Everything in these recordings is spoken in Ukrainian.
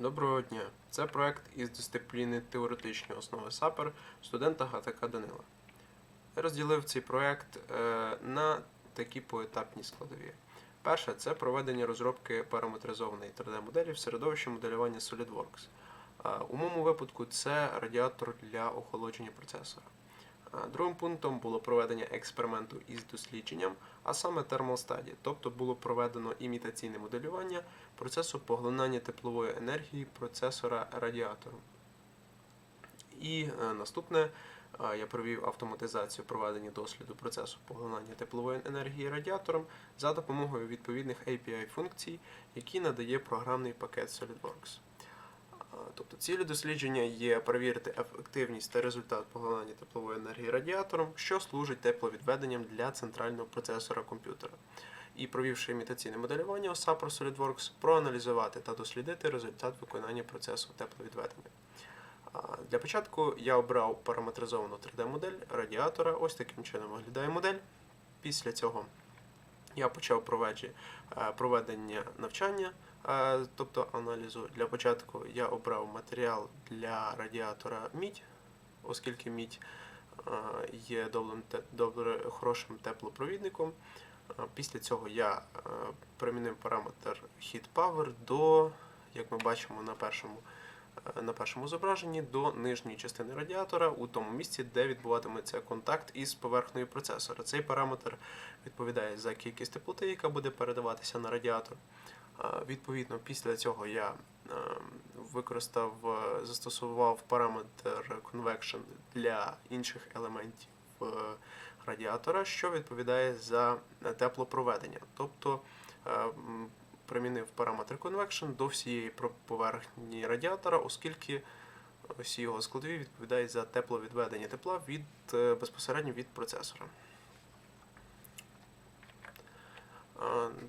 Доброго дня! Це проект із дисципліни теоретичні основи САПЕР студента ГТК Данила. Я розділив цей проект е, на такі поетапні складові. Перше це проведення розробки параметризованої 3D-моделі в середовищі моделювання SolidWorks. Е, У моєму випадку це радіатор для охолодження процесора. Другим пунктом було проведення експерименту із дослідженням, а саме Study, тобто було проведено імітаційне моделювання процесу поглинання теплової енергії процесора радіатором. І е, наступне е, я провів автоматизацію проведення досліду процесу поглинання теплової енергії радіатором за допомогою відповідних API-функцій, які надає програмний пакет SolidWorks. Тобто цілі дослідження є перевірити ефективність та результат поглинання теплової енергії радіатором, що служить тепловідведенням для центрального процесора комп'ютера. І провівши імітаційне моделювання у SolidWorks, проаналізувати та дослідити результат виконання процесу тепловідведення. Для початку я обрав параметризовану 3D-модель радіатора. Ось таким чином виглядає модель. Після цього я почав е, проведення навчання, тобто аналізу. Для початку я обрав матеріал для радіатора мідь, оскільки мідь є добрим, добре, хорошим теплопровідником. Після цього я примінив параметр Heat Power до, як ми бачимо на першому, на першому зображенні, до нижньої частини радіатора у тому місці, де відбуватиметься контакт із поверхнею процесора. Цей параметр відповідає за кількість теплоти, яка буде передаватися на радіатор. Відповідно, після цього я е, використав, е, застосував параметр Convection для інших елементів е, радіатора, що відповідає за теплопроведення. Тобто примінив параметр Convection до всієї поверхні радіатора, оскільки всі його складові відповідають за тепловідведення тепла від, безпосередньо від процесора. Е,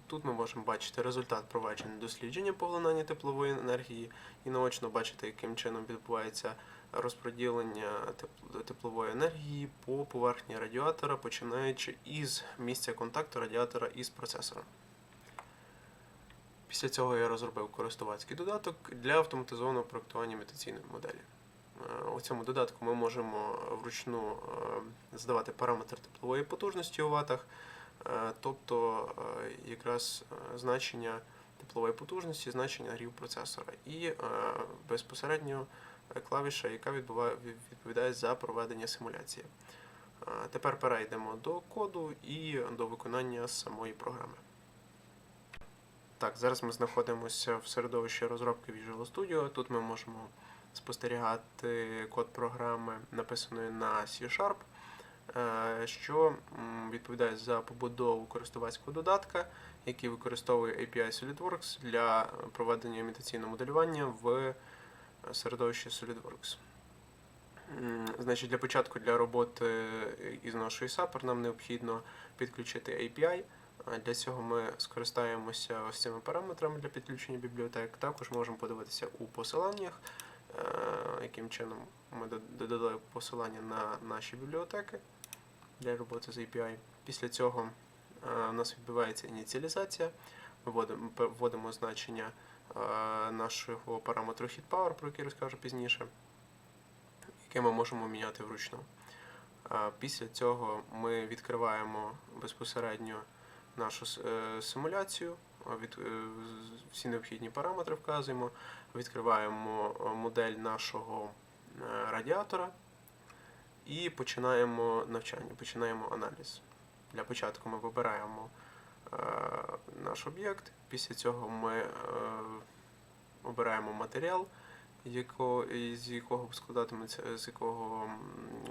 Тут ми можемо бачити результат проведення дослідження поглинання теплової енергії і наочно бачити, яким чином відбувається розподілення теплової енергії по поверхні радіатора, починаючи із місця контакту радіатора із процесором. Після цього я розробив користувацький додаток для автоматизованого проектування імітаційної моделі. Е, У цьому додатку ми можемо вручну е, задавати параметр теплової потужності у ватах, тобто е, якраз е, значення теплової потужності, значення грів процесора і е, безпосередньо е, клавіша, яка відповідає за проведення симуляції. Е, Тепер перейдемо до коду і до виконання самої програми. Так, зараз ми знаходимося в середовищі розробки Visual Studio. Тут ми можемо спостерігати код програми, написаної на C-Sharp, е, що відповідає за побудову користувацького додатка, який використовує API SolidWorks для проведення імітаційного моделювання в середовищі SolidWorks. Значить, для початку для роботи із нашою SAPR нам необхідно підключити API. Для цього ми скористаємося ось цими параметрами для підключення бібліотек. Також можемо подивитися у посиланнях, е, яким чином ми дод- додали посилання на наші бібліотеки для роботи з API. Після цього е, у нас відбувається ініціалізація. Ми вводимо, значення е, нашого параметру HeatPower, про який розкажу пізніше, яке ми можемо міняти вручну. Після цього ми відкриваємо безпосередньо нашу е, симуляцію, е, всі необхідні параметри вказуємо, відкриваємо е, модель нашого е, радіатора і починаємо навчання, починаємо аналіз. Для початку ми вибираємо е, наш об'єкт, після цього ми е, обираємо матеріал, яко, з якого складатиметься, з якого е,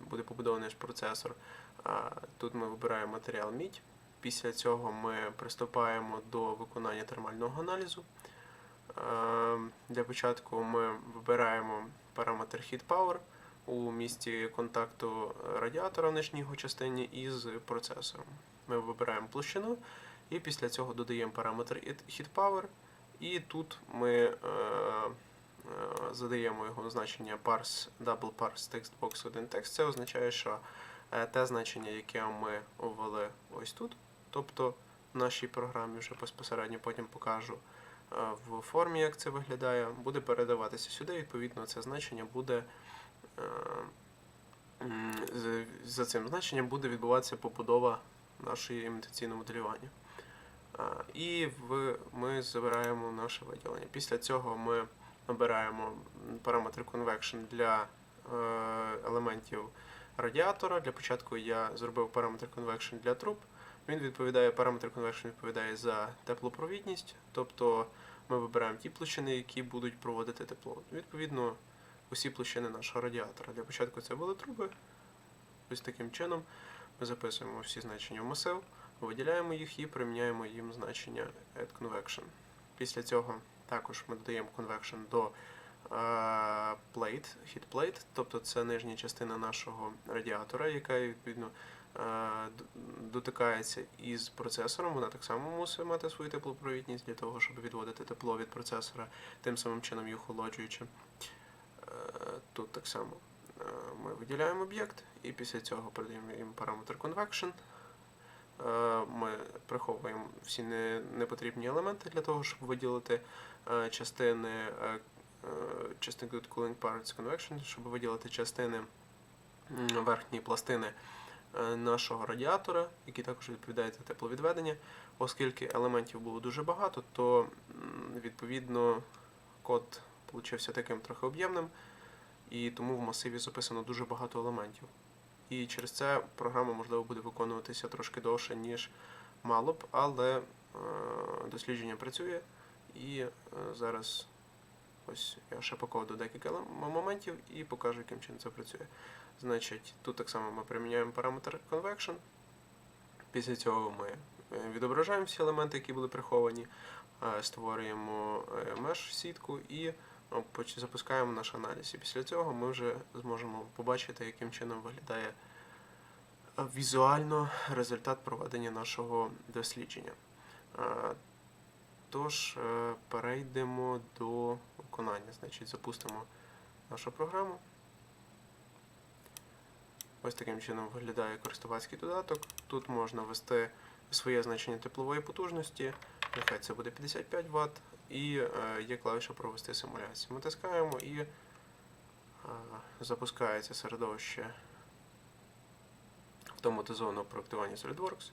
буде побудований наш процесор. А, Тут ми вибираємо матеріал мідь. Після цього ми приступаємо до виконання термального аналізу. Е, Для початку ми вибираємо параметр Heat Power у місці контакту радіатора в нижній частині із процесором. Ми вибираємо площину і після цього додаємо параметр Heat Power. І тут ми е, е, задаємо його значення parse, double parse textbox 1 text. Це означає, що е, те значення, яке ми ввели ось тут, тобто в нашій програмі вже безпосередньо потім покажу, в формі, як це виглядає, буде передаватися сюди. Відповідно, це значення буде за цим значенням буде відбуватися побудова нашої імітаційного моделювання. І в, ми забираємо наше виділення. Після цього ми набираємо параметри convection для е, елементів радіатора. Для початку я зробив параметр convection для труб. Він відповідає, параметр convection відповідає за теплопровідність, тобто ми вибираємо ті площини, які будуть проводити тепло. Відповідно, усі площини нашого радіатора. Для початку це були труби. Ось таким чином ми записуємо всі значення в масив, виділяємо їх і приміняємо їм значення add convection. Після цього також ми додаємо convection до е, plate, heat plate, тобто це нижня частина нашого радіатора, яка відповідно е, дотикається із процесором. Вона так само мусить мати свою теплопровідність для того, щоб відводити тепло від процесора, тим самим чином їх охолоджуючи. Тут так само е, ми виділяємо об'єкт і після цього передаємо їм параметр convection. Е, Ми приховуємо всі непотрібні елементи для того, щоб виділити е, частини частини cooling parts convection, щоб виділити частини верхньої пластини нашого радіатора, які також відповідають за тепловідведення. Оскільки елементів було дуже багато, то відповідно код получився таким трохи об'ємним, і тому в масиві записано дуже багато елементів. І через це програма, можливо, буде виконуватися трошки довше, ніж мало б, але е, дослідження працює. І е, зараз ось я ще покладу декілька моментів і покажу, яким чином це працює. Значить, тут так само ми приміняємо параметр convection. Після цього ми е, відображаємо всі елементи, які були приховані, створюємо меш сітку і запускаємо наш аналіз. І після цього ми вже зможемо побачити, яким чином виглядає е, візуально результат проведення нашого дослідження. Е, Тож, е, перейдемо до виконання. Значить, запустимо нашу програму. Ось таким чином виглядає користувацький додаток. Тут можна ввести своє значення теплової потужності, нехай це буде 55 Вт, і е, є клавіша провести симуляцію. Ми тискаємо і е, запускається середовище автоматизованого проектування SolidWorks.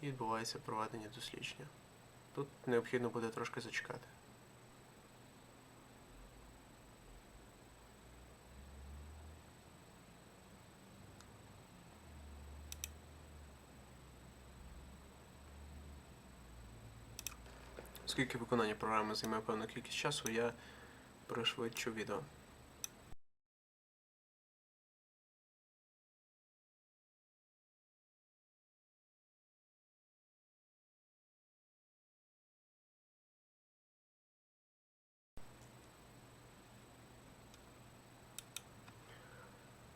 І відбувається проведення дослідження. Тут необхідно буде трошки зачекати. Оскільки виконання програми займає певну кількість часу, я пришвидшу відео.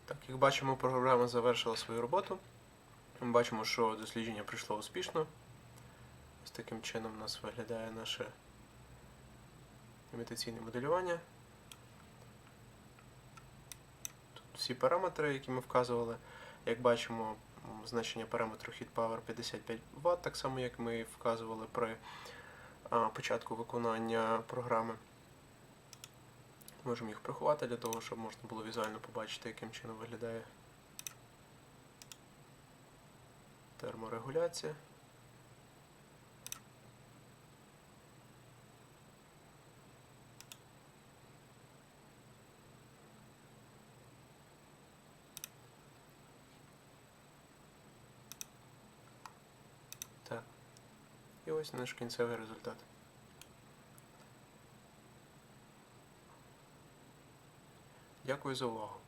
Так, як бачимо, програма завершила свою роботу. Ми бачимо, що дослідження пройшло успішно. Таким чином у нас виглядає наше імітаційне моделювання. Тут всі параметри, які ми вказували. Як бачимо, значення параметру Heat Power 55 Вт, так само як ми вказували при початку виконання програми. Можемо їх приховати для того, щоб можна було візуально побачити, яким чином виглядає терморегуляція. Ось наш кінцевий результат. Дякую за увагу.